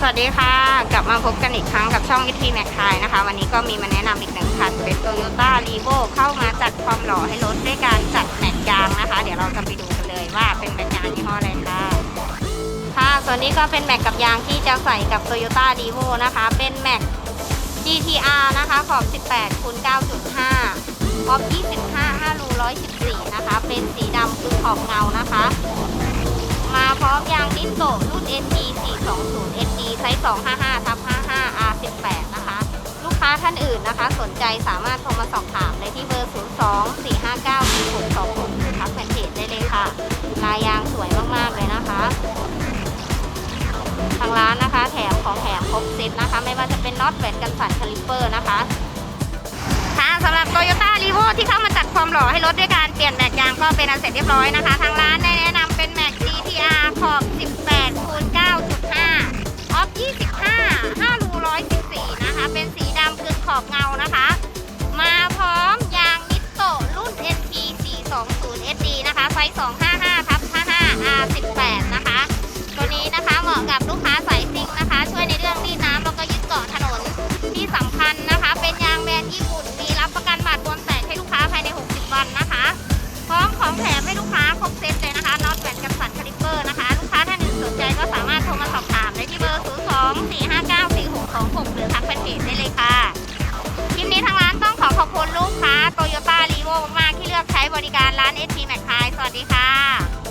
สวัสดีค่ะ กลับมาพบกันอีกครั้งกับช่อง IT Mac ไทยนะคะ วันนี้ก็มีมาแนะนำอีกหนึ่งคันเป็น Toyota r e v o เข้ามาจัดความหล่อให้รถด้วยการจัดแม็กยางนะคะ เดี๋ยวเราจะไปดูกันเลยว่าเป็นแม็กยางยี่ห้ออะไรค่ะค่ะส่วนนี้ก็เป็นแม็กกับยางที่จะใส่กับ Toyota r e v o นะคะ เป็นแม็ก GTR นะคะขอบ 18คูณ9.5ขอบ 25 5รู114 นะคะ เป็นสีดำคือขอบเงานะคะ มาพร้อมยางดิสโตรุ่น NG 420 NG ไซส์255ทับ55 R18 นะคะ ลูกค้าท่านอื่นนะคะ สนใจสามารถโทรมาสอบถามได้ที่เบอร์ 02 459 4626ทักแฟนเพจได้เลยค่ะ ลายยางสวยมาก ๆ เลยนะคะ ทางร้านนะคะ แถมของแถมครบเซตนะคะ ไม่ว่าจะเป็นน็อตแหวนกันสั่นคาลิปเปอร์นะคะค่ะสำหรับ Toyota r e v o ที่เข้ามาจัดความหล่อให้รถด้วยการเปลี่ยนแม็กยางก็เป็นอันเสร็จเรียบร้อยนะคะ ทางร้านได้แนะนำเป็นแม็ก GTR ขอบ18 ไฟสองห้า บริการร้าน SP Mac Pie สวัสดีค่ะ